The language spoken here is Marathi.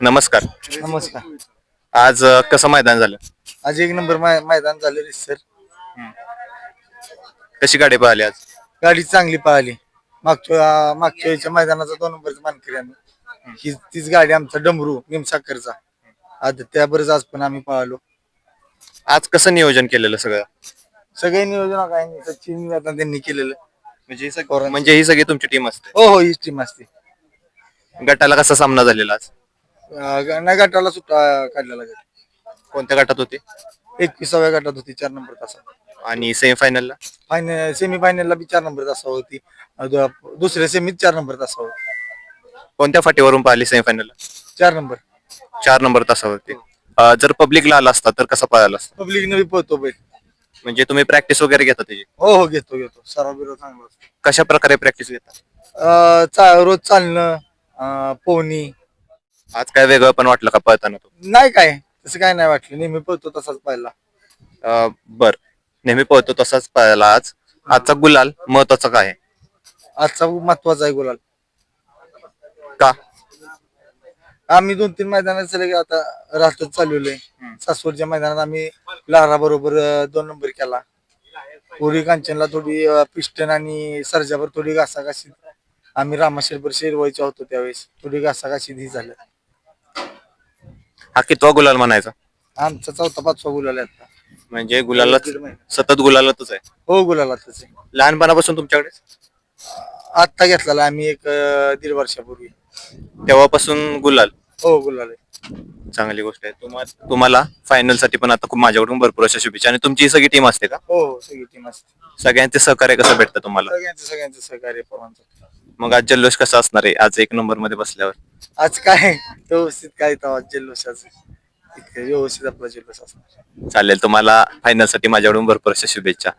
नमस्कार. नमस्कार. आज अ, कसं मैदान झालं? आज एक नंबर मै- मैदान झालं सर. कशी गाडी पळाली आज? गाडी चांगली पळाली मागच्या मागच्या वेळच्या मैदानाचा दोन नंबरचा मानकरी आम्ही. ही तीच गाडी आमचा डमरू निमसाखरचा आज त्याबरोबर आज पण आम्ही पळालो आज कसं नियोजन केलेलं सगळं? सगळे नियोजन काय नाही सचिन आता त्यांनी केलेलं. म्हणजे ही सग- म्हणजे ही सगळी तुमची टीम असते. हो हो हीच टीम असते. गटाला कसा सामना झालेला आज? अं, नाही गटाला सुट्टा काढलेला गट कोणत्या गटात होते? एकविसाव्या गटात होती चार नंबर तासा आणि सेमीफायनलला फायनल सेमी फायनलला बी चार नंबर तासा होती. अं, दु- दुसऱ्या सेमीत चार नंबर तासा होती. कोणत्या फाटीवरून पाहिली सेमीफायनलला चार नंबर. चार नंबर तासावरती अ, जर पब्लिकला आला असता तर कसा पळाला असता? पब्लिक बी पळतो बैल. म्हणजे तुम्ही प्रॅक्टिस वगैरे घेता त्याची? हो हो घेतो घेतो. सराव बिराव चांगला असतो. कशा प्रकारे प्रॅक्टिस घेता? अं, चा- रोज चालणं अं, पोहणी आज काय वेगळं पण वाटलं का पळताना तो नाही काय तसं काय नाही वाटलं. नेहमी पळतो तसाच पाहिला अ, बर. नेहमी पळतो तसाच पळाला आज. आजचा गुलाल महत्त्वाचा काय? आहे आजचा महत्त्वाचा आहे गुलाल. का? आम्ही दोन तीन मैदानात सलग आता राहतच चालवलोय सासवडच्या मैदानात आम्ही लहरा बरोबर दोन नंबर केला. पुरी कांचनला थोडी अं, पिस्टन आणि सर्जावर थोडी घासाघाशी. आम्ही रामाशेरभर शेरवायच्या होतो त्यावेळेस. थोडी घासाघाशी ही झालं. हा कितवा गुलाल म्हणायचा? आमचा चौथा पाचवा गुलाल आहे आता. म्हणजे दीड महिना. सतत गुलालातच आहे. हो गुलालातच आहे. लहानपणापासून तुमच्याकडे? आत्ता घेतलेला आम्ही एक अं, दीड वर्षापूर्वी. तेव्हापासून गुलाल? हो गुलाल आहे. चांगली गोष्ट आहे. तुम्हा- तुम्हाला फायनलसाठी पण आता खूप माझ्याकडून भरपूर अशा शुभेच्छा. आणि तुमची ही सगळी टीम असते का? हो हो सगळी टीम असते. सगळ्यांचे सहकार्य कसं भेटतं तुम्हाला? सगळ्यांचं सगळ्यांचं सहकार्य मग आज जल्लोष कसा असणार आहे? आज एक नंबरमध्ये बसल्यावर. आज काय? व्यवस्थित काय तेव्हा जल्लोषाचं इतकं व्यवस्थित आपला जल्लोष असणार. चालेल तुम्हाला फायनलसाठी माझ्याकडून भरपूर अशा शुभेच्छा.